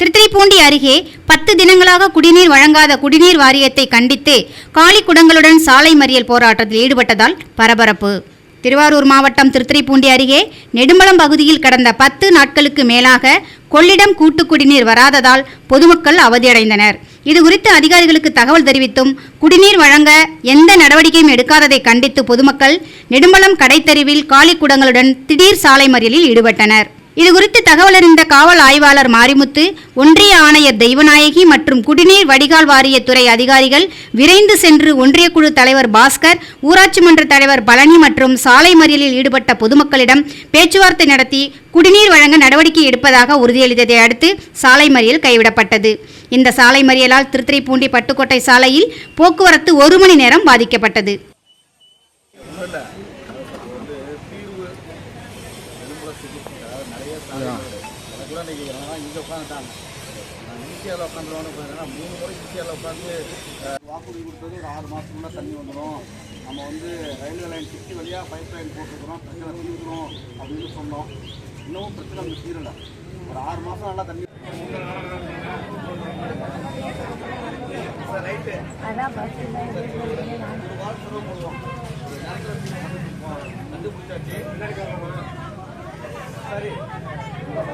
திருத்துறைப்பூண்டி அருகே பத்து தினங்களாக குடிநீர் வழங்காத குடிநீர் வாரியத்தை கண்டித்து காலி குடங்களுடன் சாலை மறியல் போராட்டத்தில் ஈடுபட்டதால் பரபரப்பு. திருவாரூர் மாவட்டம் திருத்துறைப்பூண்டி அருகே நெடுமலம் பகுதியில் கடந்த பத்து நாட்களுக்கு மேலாக கொள்ளிடம் கூட்டு குடிநீர் வராததால் பொதுமக்கள் அவதியடைந்தனர். இதுகுறித்து அதிகாரிகளுக்கு தகவல் தெரிவித்தும் குடிநீர் வழங்க எந்த நடவடிக்கையும் எடுக்காததை கண்டித்து பொதுமக்கள் நெடுமலம் கடைத்தெருவில் காலி குடங்களுடன் திடீர் சாலை மறியலில் ஈடுபட்டனர். இதுகுறித்து தகவல் அறிந்த காவல் ஆய்வாளர் மாரிமுத்து ஒன்றிய ஆணையர் தெய்வநாயகி மற்றும் குடிநீர் வடிகால் வாரிய துறை அதிகாரிகள் விரைந்து சென்று ஒன்றிய குழு தலைவர் பாஸ்கர் ஊராட்சி மன்ற தலைவர் பழனி மற்றும் சாலை மறியலில் ஈடுபட்ட பொதுமக்களிடம் பேச்சுவார்த்தை நடத்தி குடிநீர் வழங்க நடவடிக்கை எடுப்பதாக உறுதியளித்ததை அடுத்து சாலை மறியல் கைவிடப்பட்டது. இந்த சாலை மறியலால் திருத்துறைப்பூண்டி பட்டுக்கோட்டை சாலையில் போக்குவரத்து ஒரு மணி நேரம் பாதிக்கப்பட்டது. நிறைய இன்னைக்கு ஆனால் இங்கே உட்காந்துட்டாங்க நான் ஈசிஆரில் உட்காந்துருவான்னு உட்காந்துனா மூணு முறை ஈசிஆரில் உட்காந்து வாக்குறுதி கொடுத்தது ஒரு ஆறு மாதத்துக்குள்ள தண்ணி வந்துடும் நம்ம வந்து ரயில்வே லைன் சுற்றி வழியாக பைப் லைன் போட்டுருக்குறோம் பிரச்சனை தீர்க்கிறோம் அப்படின்னு சொன்னோம் இன்னமும் பிரச்சனை அங்கே தீரலை ஒரு ஆறு மாதம் நல்லா தண்ணி அதான் பஸ் ಸರಿ